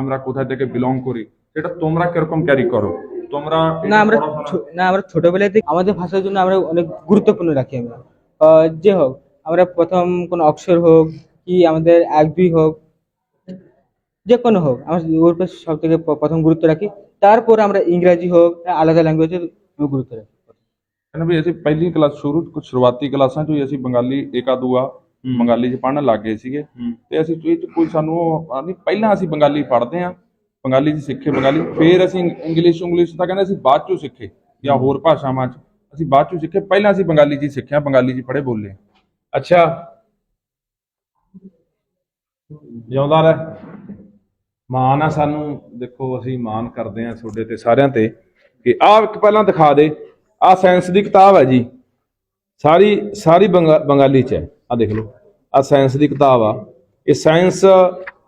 আমরা কোথা থেকে বিলং করি, সেটা তোমরা কীরকম ক্যারি করো। তোমরা না আমরা পড়াশোনা- ছো- না আমরা ছোটবেলা থেকে আমাদের ভাষার জন্য আমরা অনেক গুরুত্বপূর্ণ রাখি আমরা আহ, যে হোক আমরা প্রথম কোনো অক্ষর হোক কি আমাদের এক দুই হোক যে কোনো হোক আমরা ওর উপর সব থেকে প- প্রথম গুরুত্ব রাখি তারপর আমরা ইংরাজি হোক আলাদা ল্যাঙ্গুয়েজের গুরুত্ব রাখি ਕਹਿੰਦਾ ਵੀ ਅਸੀਂ ਪਹਿਲੀ ਕਲਾਸ ਸ਼ੁਰੂ ਕੁਝ ਸ਼ੁਰੂਆਤੀ ਕਲਾਸਾਂ 'ਚ ਹੀ ਅਸੀਂ ਬੰਗਾਲੀ ਏਕਾ ਦੂਆ ਬੰਗਾਲੀ 'ਚ ਪੜ੍ਹਨ ਲੱਗ ਗਏ ਸੀਗੇ ਤੇ ਅਸੀਂ ਇਹ 'ਚ ਕੋਈ ਸਾਨੂੰ ਉਹ ਨਹੀਂ ਪਹਿਲਾਂ ਅਸੀਂ ਬੰਗਾਲੀ ਪੜ੍ਹਦੇ ਆ ਬੰਗਾਲੀ 'ਚ ਸਿੱਖੇ ਬੰਗਾਲੀ। ਫਿਰ ਅਸੀਂ ਇੰਗਲਿਸ਼ ਇੰਗਲਿਸ਼ ਤਾਂ ਕਹਿੰਦੇ ਅਸੀਂ ਬਾਅਦ 'ਚੋਂ ਸਿੱਖੇ ਜਾਂ ਹੋਰ ਭਾਸ਼ਾਵਾਂ 'ਚ। ਅਸੀਂ ਬਾਅਦ 'ਚੋਂ ਸਿੱਖੇ। ਪਹਿਲਾਂ ਅਸੀਂ ਬੰਗਾਲੀ 'ਚ ਸਿੱਖਿਆ, ਬੰਗਾਲੀ 'ਚ ਪੜ੍ਹੇ ਬੋਲੇ। ਅੱਛਾ। ਜਿਉਂਦਾ ਰਹਿ। ਮਾਣ ਆ ਸਾਨੂੰ। ਦੇਖੋ, ਅਸੀਂ ਮਾਣ ਕਰਦੇ ਆ ਤੁਹਾਡੇ ਤੇ ਸਾਰਿਆਂ ਤੇ। ਕਿ ਆਹ ਇੱਕ ਪਹਿਲਾਂ ਦਿਖਾ ਦੇ। ਆਹ ਸਾਇੰਸ ਦੀ ਕਿਤਾਬ ਹੈ ਜੀ। ਸਾਰੀ ਸਾਰੀ ਬੰਗਾ- ਬੰਗਾਲੀ ਚ ਹੈ। ਆ ਦੇਖ ਲਓ। ਆ ਸਾਇੰਸ ਦੀ ਕਿਤਾਬ ਆ। ਇਹ ਸਾਇੰਸ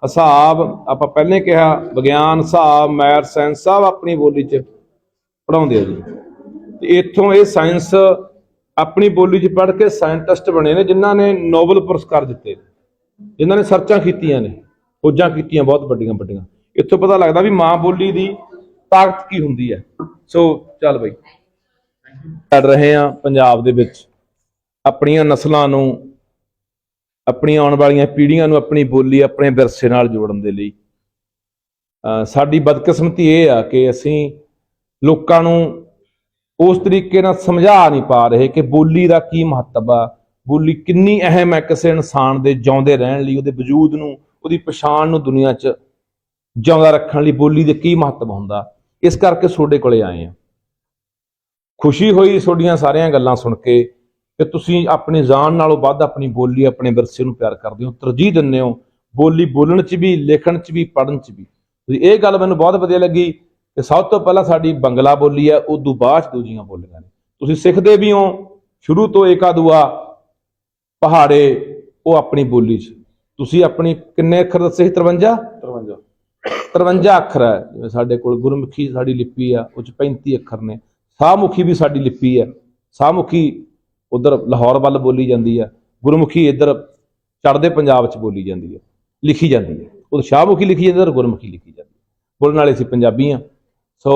ਹਿਸਾਬ ਆਪਾਂ ਪਹਿਲੇ ਕਿਹਾ ਵਿਗਿਆਨ ਹਿਸਾਬ ਮੈਥ ਸਾਇੰਸ ਸਭ ਆਪਣੀ ਬੋਲੀ ਚ ਪੜਾਉਂਦੇ ਆ ਜੀ। ਤੇ ਇੱਥੋਂ ਇਹ ਸਾਇੰਸ ਆਪਣੀ ਬੋਲੀ 'ਚ ਪੜ੍ਹ ਕੇ ਸਾਇੰਟਿਸਟ ਬਣੇ ਨੇ ਜਿਨ੍ਹਾਂ ਨੇ ਨੋਬਲ ਪੁਰਸਕਾਰ ਜਿੱਤੇ ਨੇ, ਜਿਨ੍ਹਾਂ ਨੇ ਸਰਚਾਂ ਕੀਤੀਆਂ ਨੇ ਖੋਜਾਂ ਕੀਤੀਆਂ ਬਹੁਤ ਵੱਡੀਆਂ ਵੱਡੀਆਂ। ਇੱਥੋਂ ਪਤਾ ਲੱਗਦਾ ਵੀ ਮਾਂ ਬੋਲੀ ਦੀ ਤਾਕਤ ਕੀ ਹੁੰਦੀ ਹੈ। ਸੋ ਚੱਲ ਬਈ। ਕਰ ਰਹੇ ਆ ਪੰਜਾਬ ਦੇ ਵਿੱਚ ਆਪਣੀਆਂ ਨਸਲਾਂ ਨੂੰ ਆਪਣੀਆਂ ਆਉਣ ਵਾਲੀਆਂ ਪੀੜ੍ਹੀਆਂ ਨੂੰ ਆਪਣੀ ਬੋਲੀ ਆਪਣੇ ਵਿਰਸੇ ਨਾਲ ਜੋੜਨ ਦੇ ਲਈ। ਅਹ ਸਾਡੀ ਬਦਕਿਸਮਤੀ ਇਹ ਆ ਕਿ ਅਸੀਂ ਲੋਕਾਂ ਨੂੰ ਉਸ ਤਰੀਕੇ ਨਾਲ ਸਮਝਾ ਨਹੀਂ ਪਾ ਰਹੇ ਕਿ ਬੋਲੀ ਦਾ ਕੀ ਮਹੱਤਵ ਆ, ਬੋਲੀ ਕਿੰਨੀ ਅਹਿਮ ਹੈ ਕਿਸੇ ਇਨਸਾਨ ਦੇ ਜਿਉਂਦੇ ਰਹਿਣ ਲਈ, ਉਹਦੇ ਵਜੂਦ ਨੂੰ, ਉਹਦੀ ਪਛਾਣ ਨੂੰ ਦੁਨੀਆ 'ਚ ਜਿਉਂਦਾ ਰੱਖਣ ਲਈ ਬੋਲੀ ਦੇ ਕੀ ਮਹੱਤਵ ਹੁੰਦਾ। ਇਸ ਕਰਕੇ ਤੁਹਾਡੇ ਕੋਲੇ ਆਏ ਆ। ਖੁਸ਼ੀ ਹੋਈ ਤੁਹਾਡੀਆਂ ਸਾਰੀਆਂ ਗੱਲਾਂ ਸੁਣ ਕੇ। ਕਿ ਤੁਸੀਂ ਆਪਣੀ ਜਾਨ ਨਾਲੋਂ ਵੱਧ ਆਪਣੀ ਬੋਲੀ ਆਪਣੇ ਵਿਰਸੇ ਨੂੰ ਪਿਆਰ ਕਰਦੇ ਹੋ ਤਰਜੀਹ ਦਿੰਦੇ ਹੋ ਬੋਲੀ ਬੋਲਣ 'ਚ ਵੀ ਲਿਖਣ 'ਚ ਵੀ ਪੜ੍ਹਨ 'ਚ ਵੀ। ਤੁਸੀਂ ਇਹ ਗੱਲ ਮੈਨੂੰ ਬਹੁਤ ਵਧੀਆ ਲੱਗੀ ਕਿ ਸਭ ਤੋਂ ਪਹਿਲਾਂ ਸਾਡੀ ਬੰਗਲਾ ਬੋਲੀ ਹੈ ਉਦੋਂ ਬਾਅਦ ਦੂਜੀਆਂ ਬੋਲੀਆਂ ਨੇ। ਤੁਸੀਂ ਸਿੱਖਦੇ ਵੀ ਹੋ ਸ਼ੁਰੂ ਤੋਂ ਏਕਾ ਦੁਆ ਪਹਾੜੇ ਉਹ ਆਪਣੀ ਬੋਲੀ 'ਚ। ਤੁਸੀਂ ਆਪਣੀ ਕਿੰਨੇ ਅੱਖਰ ਦੱਸੇ ਸੀ? 53 53 53 ਅੱਖਰ ਹੈ ਜਿਵੇਂ ਸਾਡੇ ਕੋਲ ਗੁਰਮੁਖੀ ਸਾਡੀ ਲਿਪੀ ਆ ਉਹ 'ਚ 35 ਅੱਖਰ ਨੇ। ਸਾਹਮੁਖੀ ਵੀ ਸਾਡੀ ਲਿਪੀ ਹੈ। ਸਾਹਮੁਖੀ ਉਧਰ ਲਾਹੌਰ ਵੱਲ ਬੋਲੀ ਜਾਂਦੀ ਹੈ ਗੁਰਮੁਖੀ ਇੱਧਰ ਚੜ੍ਹਦੇ ਪੰਜਾਬ 'ਚ ਬੋਲੀ ਜਾਂਦੀ ਹੈ ਲਿਖੀ ਜਾਂਦੀ ਆ ਉਹ ਸ਼ਾਹਮੁਖੀ ਲਿਖੀ ਜਾਂਦੀ ਤੇ ਗੁਰਮੁਖੀ ਲਿਖੀ ਜਾਂਦੀ ਹੈ। ਬੋਲਣ ਵਾਲੇ ਅਸੀਂ ਪੰਜਾਬੀ ਆ ਸੋ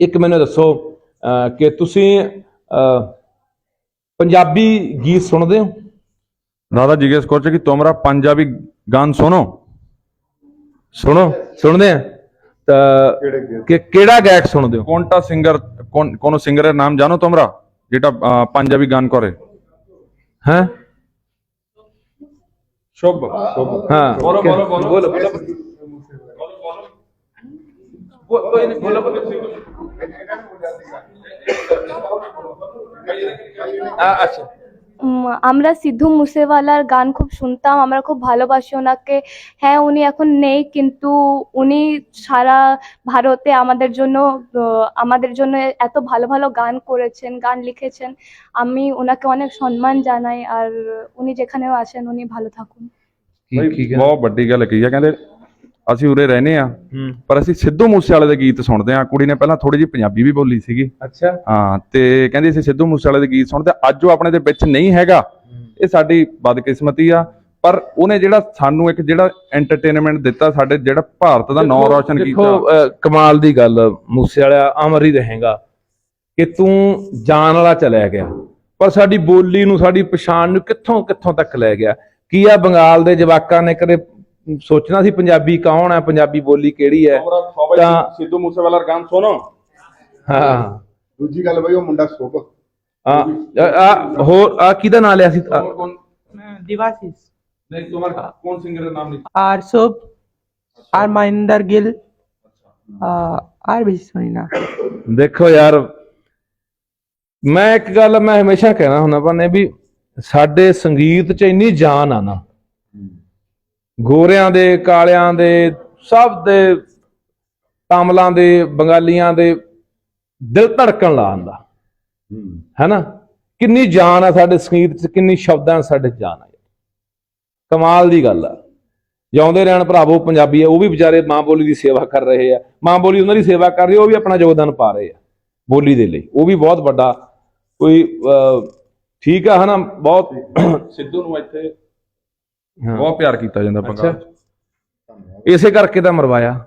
ਇੱਕ ਮੈਨੂੰ ਦੱਸੋ ਕਿ ਤੁਸੀਂ ਪੰਜਾਬੀ ਗੀਤ ਸੁਣਦੇ ਹੋ? ਦਾਦਾ ਜਿਗੇਸ ਕੋਰਚੇ ਕਿ ਤੁਮਰਾ ਪੰਜਾਬੀ ਗਾਨ ਸੁਣੋ। ਸੁਣੋ ਸੁਣਦੇ ਆ? ਤਾਂ ਕਿਹੜਾ ਗਾਇਕ ਸੁਣਦੇ ਹੋ? ਕੌਨਟਾ ਸਿੰਗਰ ਕੌਣ ਸਿੰਗਰ ਦਾ ਨਾਮ ਜਾਣੋ ਤੁਮਰਾ? যেটা পাঞ্জাবি গান করে। হ্যাঁ, হ্যাঁ। আচ্ছা। আমরা সিদ্ধু মুসেওয়ালার গান খুব শুনতাম আমরা খুব ভালোবাসি ওনাকে হ্যাঁ উনি এখন নেই কিন্তু উনি সারা ভারতে আমাদের জন্য আহ, আমাদের জন্য এত ভালো ভালো গান করেছেন গান লিখেছেন আমি ওনাকে অনেক সম্মান জানাই আর উনি যেখানেও আছেন উনি ভালো থাকুন ਬਈ ਬਹੁਤ ਵੱਡੀ ਗੱਲ ਕਹੀ ਆ ਕਹਿੰਦੇ ਅਸੀਂ ਉਰੇ ਰਹਿੰਦੇ ਆ ਹੂੰ। ਪਰ ਅਸੀਂ ਸਿੱਧੂ ਮੂਸੇ ਵਾਲੇ ਦੇ ਗੀਤ ਸੁਣਦੇ ਆ ਕੁੜੀ ਨੇ ਪਹਿਲਾਂ ਥੋੜੀ ਜਿਹੀ ਪੰਜਾਬੀ ਵੀ ਬੋਲੀ ਸੀਗੀ। ਅੱਛਾ। ਹਾਂ ਤੇ ਕਹਿੰਦੀ ਅਸੀਂ ਸਿੱਧੂ ਮੂਸੇ ਵਾਲੇ ਦੇ ਗੀਤ ਸੁਣਦੇ। ਅੱਜ ਉਹ ਆਪਣੇ ਦੇ ਵਿੱਚ ਨਹੀਂ ਹੈਗਾ। ਇਹ ਸਾਡੀ ਬਦਕਿਸਮਤੀ ਆ। ਪਰ ਉਹਨੇ ਜਿਹੜਾ ਸਾਨੂੰ ਇੱਕ ਜਿਹੜਾ ਐਂਟਰਟੇਨਮੈਂਟ ਦਿੱਤਾ ਸਾਡੇ ਜਿਹੜਾ ਭਾਰਤ ਦਾ ਨਾਮ ਰੌਸ਼ਨ ਦੇਖੋ, ਕੀਤਾ ਅ, ਕਮਾਲ ਦੀ ਗੱਲ ਮੂਸੇ ਵਾਲਾ ਅਮਰ ਹੀ ਰਹੇਗਾ ਕਿ ਤੂੰ ਜਾਣ ਵਾਲਾ ਚਲਿਆ ਗਿਆ। ਪਰ ਸਾਡੀ ਬੋਲੀ ਨੂੰ ਸਾਡੀ ਪਛਾਣ ਨੂੰ ਕਿੱਥੋਂ ਕਿੱਥੋਂ ਤੱਕ ਲੈ ਗਿਆ? ਕੀ ਆ ਬੰਗਾਲ ਦੇ ਜਵਾਕਾਂ ਨੇ ਕਦੇ ਸੋਚਣਾ ਸੀ ਪੰਜਾਬੀ ਕੌਣ ਹੈ ਪੰਜਾਬੀ ਬੋਲੀ ਕਿਹੜੀ ਹੈ ਤਾਂ ਸਿੱਧੂ ਮੂਸੇਵਾਲਾ ਦਾ ਗਾਣਾ ਹਾਂ। ਦੂਜੀ ਗੱਲ ਬਈ ਉਹ ਮੁੰਡਾ ਸੁਭ। ਆ ਹੋਰ ਆ ਕਿਹਦਾ ਨਾਮ ਲਿਆ ਸੀ? ਗਿੱਲ ਦੇਖੋ ਯਾਰ ਮੈਂ ਇੱਕ ਗੱਲ ਮੈਂ ਹਮੇਸ਼ਾ ਕਹਿਣਾ ਹੁੰਦਾ ਭਾਨੇ ਵੀ ਸਾਡੇ ਸੰਗੀਤ 'ਚ ਇੰਨੀ ਜਾਨ ਆ ਨਾ। ਗੋਰਿਆਂ ਦੇ ਕਾਲਿਆਂ ਦੇ ਸਭ ਦੇ ਤਾਮਲਾਂ ਦੇ ਬੰਗਾਲੀਆਂ ਦੇ ਦਿਲ ਧੜਕਣ ਲਾ ਆਂਦਾ ਹੈਨਾ? ਕਿੰਨੀ ਜਾਨ ਆ ਸਾਡੇ ਸੰਗੀਤ 'ਚ ਕਿੰਨੀ ਸ਼ਬਦਾਂ ਸਾਡੇ ਜਾਨ ਆ। ਕਮਾਲ ਦੀ ਗੱਲ ਆ। ਜਿਉਂਦੇ ਰਹਿਣ ਭਰਾਵੋ ਪੰਜਾਬੀ ਆ ਉਹ ਵੀ ਵਿਚਾਰੇ ਮਾਂ ਬੋਲੀ ਦੀ ਸੇਵਾ ਕਰ ਰਹੇ ਆ। ਮਾਂ ਬੋਲੀ ਉਹਨਾਂ ਦੀ ਸੇਵਾ ਕਰ ਰਹੀ ਉਹ ਵੀ ਆਪਣਾ ਯੋਗਦਾਨ ਪਾ ਰਹੇ ਆ ਬੋਲੀ ਦੇ ਲਈ। ਉਹ ਵੀ ਬਹੁਤ ਵੱਡਾ ਕੋਈ ਠੀਕ ਆ ਹਨਾ? ਬਹੁਤ ਸਿੱਧੂ ਨੂੰ ਇੱਥੇ। ਬਹੁਤ ਪਿਆਰ ਕੀਤਾ ਜਾਂਦਾ ਬੰਗਾਲ। ਇਸੇ ਕਰਕੇ ਤਾਂ ਮਰਵਾਇਆ।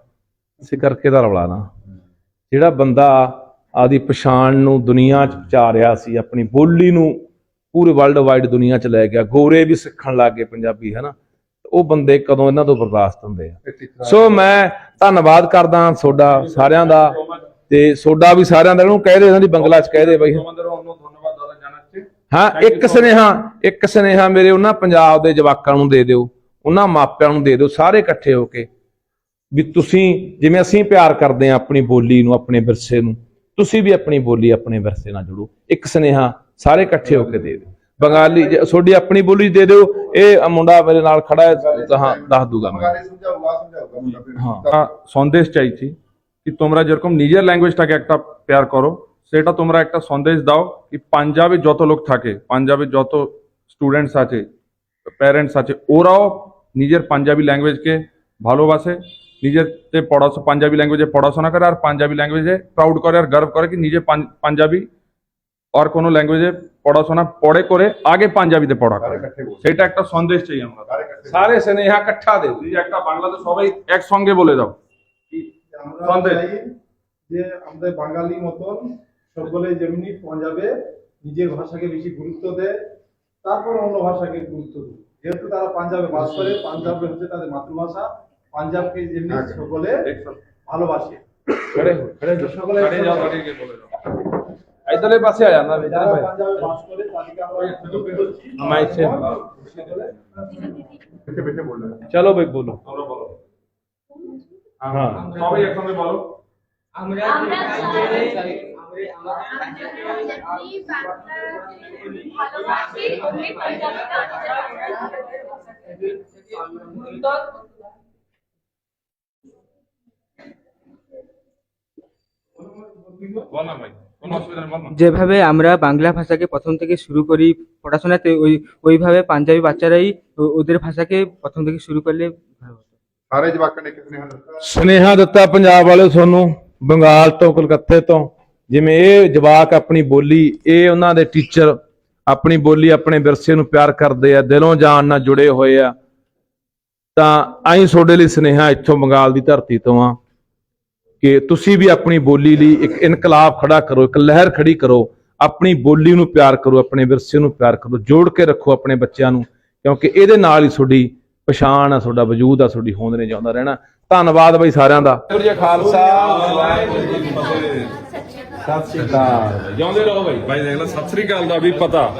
ਇਸੇ ਕਰਕੇ ਤਾਂ ਰੌਲਾ ਨਾ। ਜਿਹੜਾ ਬੰਦਾ ਆਦੀ ਪਛਾਣ ਨੂੰ ਦੁਨੀਆ 'ਚ ਪਹੁੰਚਾ ਰਿਹਾ ਸੀ ਆਪਣੀ ਬੋਲੀ ਨੂੰ ਪੂਰੇ ਵਰਲਡ ਵਾਈਡ ਦੁਨੀਆ 'ਚ ਲੈ ਗਿਆ ਗੋਰੇ ਵੀ ਸਿੱਖਣ ਲੱਗ ਗਏ ਪੰਜਾਬੀ ਹਨਾ। ਉਹ ਬੰਦੇ ਕਦੋਂ ਇਹਨਾਂ ਤੋਂ ਬਰਦਾਸ਼ਤ ਹੁੰਦੇ ਆ। ਸੋ ਮੈਂ ਧੰਨਵਾਦ ਕਰਦਾ ਤੁਹਾਡਾ ਸਾਰਿਆਂ ਦਾ ਤੇ ਸੋਡਾ ਵੀ ਸਾਰਿਆਂ ਦਾ ਇਹਨੂੰ ਕਹਿ ਦੇ ਇਹਨਾਂ ਦੀ ਬੰਗਲਾ 'ਚ ਕਹਿ ਦੇ ਬਈ ਧੰਨਵਾਦ ਦਾਦਾ ਜਾਨਾ ਚ ਹਾਂ ਇੱਕ ਸੁਨੇਹਾ ਇੱਕ ਸੁਨੇਹਾ ਮੇਰੇ ਉਹਨਾਂ ਪੰਜਾਬ ਦੇ ਜਵਾਕਾਂ ਨੂੰ ਦੇ ਦਿਓ ਉਹਨਾਂ ਮਾਪਿਆਂ ਨੂੰ ਦੇ ਦਿਓ ਸਾਰੇ ਇਕੱਠੇ ਹੋ ਕੇ ਵੀ ਤੁਸੀਂ ਜਿਵੇਂ ਅਸੀਂ ਪਿਆਰ ਕਰਦੇ ਆ ਆਪਣੀ ਬੋਲੀ ਨੂੰ ਆਪਣੇ ਵਿਰਸੇ ਨੂੰ ਤੁਸੀਂ ਵੀ ਆਪਣੀ ਬੋਲੀ ਆਪਣੇ ਵਿਰਸੇ ਨਾਲ ਜੁੜੋ ਇੱਕ ਸੁਨੇਹਾ ਸਾਰੇ ਇਕੱਠੇ ਹੋ ਕੇ ਦੇ ਦਿਓ ਬੰਗਾਲੀ ਜੇ ਤੁਹਾਡੀ ਆਪਣੀ ਬੋਲੀ ਦੇ ਦਿਓ ਇਹ ਮੁੰਡਾ ਮੇਰੇ ਨਾਲ ਖੜਾ ਹੈ ਤਾਂ ਹਾਂ ਦੱਸ ਦੂਗਾ ਮੈਂ ਬੰਗਾਲੀ ਸਮਝਾਊਗਾ ਸਮਝਾਊਗਾ ਮੁੰਡਾ ਫਿਰ হ্যাঁ সন্দেশ চাইছি কি তোমরা যেরকম নিজের ল্যাঙ্গুয়েজটাকে একটা পেয়ার করো সেটা তোমরা একটা সন্দেশ দাও কি পাঞ্জাবে যত লোক থাকে পাঞ্জাবে যত স্টুডেন্টস আছে প্যারেন্টস আছে ওরাও নিজের পাঞ্জাবি ল্যাঙ্গুয়েজকে ভালোবাসে নিজেতে পড়াশো পাঞ্জাবি ল্যাঙ্গুয়েজে পড়াশোনা করে আর পাঞ্জাবি ল্যাঙ্গুয়েজে প্রাউড করে আর গর্ব করে কি নিজে পাঞ্জাবি আর কোনো ল্যাঙ্গুয়েজে পড়াশোনা পড়ে করে আগে পাঞ্জাবিতে পড়া করে। সেটা একটা সন্দেশ চাই আমরা। সারে সেনে ইহা কাঠা দে। একটা বাংলাতে সবাই একসঙ্গে বলে দাও। সন্দেশ। যে আমাদের বাঙালি মতন সকলে যেমনি পাঞ্জাবে নিজের ভাষাকে বেশি গুরুত্ব দেয় তারপর অন্য ভাষাকে গুরুত্ব দেয়। যেহেতু তারা পাঞ্জাবে বাস করে পাঞ্জাবে হচ্ছে তাদের মাতৃভাষা। পাঞ্জাবকে যেমনি সকলে ভালোবাসে। সকলে আইতলে পাশে আয় না ভাই চলো ভাই বলো। বলো। হ্যাঁ। সবাই বলো। আমরা না ভাই কোনো অসুবিধা নেই বল না যেভাবে আমরা বাংলা ভাষাকে প্রথম থেকে শুরু করি পড়াশোনাতে ওই ওইভাবে পাঞ্জাবি বাচ্চারাই ও- ওদের ভাষাকে প্রথম থেকে শুরু করলে ভালো হতো ਸਾਰੇ ਜਵਾਕਾਂ ਨੇ ਕਿਸ ਨੇ ਹੱਲ ਸੁਨੇਹਾ ਦਿੱਤਾ ਪੰਜਾਬ ਵਾਲੇ ਤੁਹਾਨੂੰ ਬੰਗਾਲ ਤੋਂ ਕਲਕੱਤੇ ਤੋਂ ਜਿਵੇਂ ਇਹ ਜਵਾਕ ਆਪਣੀ ਬੋਲੀ, ਇਹ ਉਹਨਾਂ ਦੇ ਟੀਚਰ ਆਪਣੀ ਬੋਲੀ ਆਪਣੇ ਵਿਰਸੇ ਨੂੰ ਪਿਆਰ ਕਰਦੇ ਆ, ਦਿਲੋਂ ਜਾਨ ਨਾਲ ਜੁੜੇ ਹੋਏ ਆ। ਤਾਂ ਆਈ ਤੁਹਾਡੇ ਲਈ ਸੁਨੇਹਾ ਇੱਥੋਂ ਬੰਗਾਲ ਦੀ ਧਰਤੀ ਤੋਂ ਆ ਕਿ ਤੁਸੀਂ ਵੀ ਆਪਣੀ ਬੋਲੀ ਲਈ ਇੱਕ ਇਨਕਲਾਬ ਖੜਾ ਕਰੋ, ਇੱਕ ਲਹਿਰ ਖੜੀ ਕਰੋ, ਆਪਣੀ ਬੋਲੀ ਨੂੰ ਪਿਆਰ ਕਰੋ, ਆਪਣੇ ਵਿਰਸੇ ਨੂੰ ਪਿਆਰ ਕਰੋ, ਜੋੜ ਕੇ ਰੱਖੋ ਆਪਣੇ ਬੱਚਿਆਂ ਨੂੰ, ਕਿਉਂਕਿ ਇਹਦੇ ਨਾਲ ਹੀ ਤੁਹਾਡੀ ਪਛਾਣ ਆ, ਤੁਹਾਡਾ ਵਜੂਦ ਆ, ਤੁਹਾਡੀ ਹੋਂਦ ਨੇ ਜਾਂਦਾ ਰਹਿਣਾ। ਧੰਨਵਾਦ ਬਾਈ ਸਾਰਿਆਂ ਦਾ। ਵਾਹਿਗੁਰੂ ਜੀ ਖਾਲਸਾ, ਵਾਹਿਗੁਰੂ ਜੀ ਕੀ ਫਤਿਹ। ਸਤਿ ਸ਼੍ਰੀ ਅਕਾਲ। ਜਿਉਂਦੇ ਰਹੋ ਬਈ। ਭਾਈ ਦੇਖ ਲੈ ਸਤਿ ਸ੍ਰੀ ਅਕਾਲ ਦਾ ਵੀ ਪਤਾ।